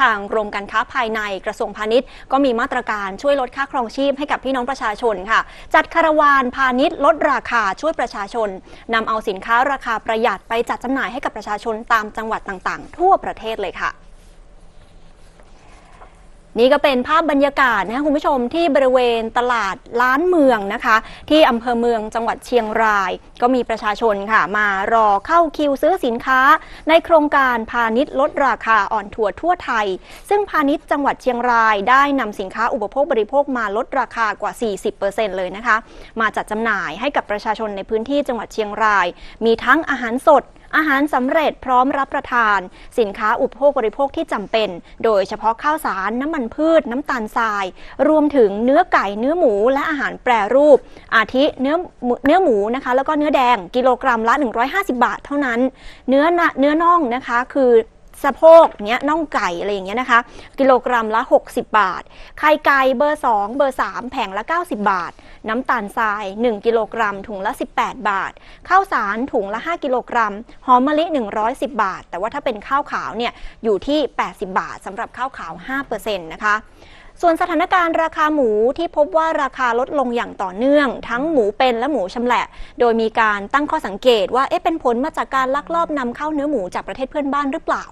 ทางกรมการค้าภายในกระทรวงพาณิชย์ ก็มีมาตรการช่วยลดค่าครองชีพให้กับพี่น้องประชาชนค่ะ จัดคาราวานพาณิชย์ลดราคาช่วยประชาชนนำเอาสินค้าราคาประหยัดไปจัดจำหน่ายให้กับประชาชนตามจังหวัดต่างๆ ทั่วประเทศเลยค่ะ นี่ก็เป็นภาพบรรยากาศนะคุณผู้ชมที่บริเวณตลาดล้านเมืองนะคะ ที่อำเภอเมืองจังหวัดเชียงราย ก็มีประชาชนค่ะ มารอเข้าคิวซื้อสินค้า ในโครงการพาณิชย์ลดราคาอ่อนถั่วทั่วไทย ซึ่งพาณิชย์จังหวัดเชียงรายได้นำสินค้าอุปโภคบริโภคมาลดราคากว่า 40%เลยนะคะ มาจัดจำหน่ายให้กับประชาชนในพื้นที่จังหวัดเชียงราย มีทั้งอาหารสด อาหารสำเร็จพร้อมรับประทาน สินค้าอุปโภคบริโภคที่จำเป็น โดยเฉพาะข้าวสารน้ำมันพืช น้ำตาลทราย รวมถึงเนื้อไก่เนื้อหมูและอาหารแปรรูป อาทิเนื้อเนื้อหมูนะคะแล้วก็เนื้อแดงกิโลกรัมละ 150 บาทเท่านั้น เนื้อเนื้อน่องนะคะคือ สะโพกเนี้ยน่องไก่อะไรอย่างเงี้ยนะคะ กิโลกรัมละ 60 บาท ไข่ไก่เบอร์ 2 เบอร์ 3 แผงละ 90 บาท น้ำตาลทราย 1 กิโลกรัมถุงละ 18 บาท ข้าวสารถุงละ 5 กิโลกรัมหอมมะลิ 110 บาท แต่ว่าถ้าเป็นข้าวขาวเนี่ยอยู่ที่ 80 บาทสำหรับข้าวขาว 5%นะคะส่วนสถานการณ์ราคาหมูที่พบว่าราคาลดลงอย่างต่อเนื่อง ทั้งหมูเป็นและหมูชำแหละ โดยมีการตั้งข้อสังเกตว่าเอ๊ะเป็นผลมาจากการลักลอบนำเข้าเนื้อหมูจากประเทศเพื่อนบ้านหรือเปล่า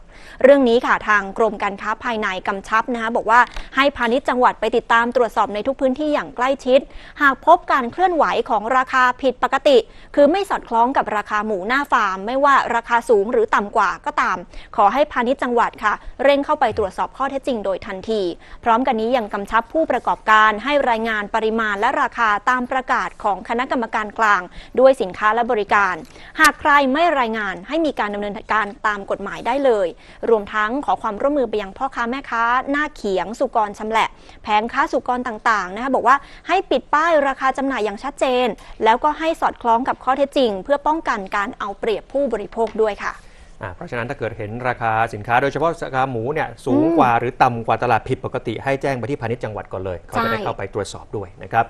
เรื่องนี้ค่ะทางกรมการค้าภายในกำชับนะคะบอกว่าให้พาณิชย์จังหวัดไปติดตามตรวจสอบในทุกพื้นที่อย่างใกล้ชิด หากพบการเคลื่อนไหวของราคาผิดปกติ คือไม่สอดคล้องกับราคาหมูหน้าฟาร์ม ไม่ว่าราคาสูงหรือต่ำกว่าก็ตาม ขอให้พาณิชย์จังหวัดค่ะ เร่งเข้าไปตรวจสอบข้อเท็จจริงโดยทันที พร้อมกันนี้ยังกำชับผู้ประกอบการให้รายงานปริมาณและราคาตามประกาศของคณะกรรมการกลาง ด้วยสินค้าและบริการ หากใครไม่รายงานให้มีการดำเนินการตามกฎหมายได้เลย รวมทั้งขอความร่วมมือไปยังพ่อค้าแม่ค้า หน้าเขียง สุกรชำแหละ แผงค้าสุกรต่างๆนะคะบอกว่าให้ปิดป้ายราคาจำหน่ายอย่างชัดเจน แล้วก็ให้สอดคล้องกับข้อเท็จจริง เพื่อป้องกันการเอาเปรียบผู้บริโภคด้วยค่ะ เพราะฉะนั้นถ้าเกิดเห็นราคาสินค้าโดยเฉพาะราคาหมูเนี่ยสูงกว่าหรือต่ำกว่าตลาดผิดปกติให้แจ้งไปที่พาณิชย์จังหวัดก่อนเลยเขาจะได้เข้าไปตรวจสอบด้วยนะครับ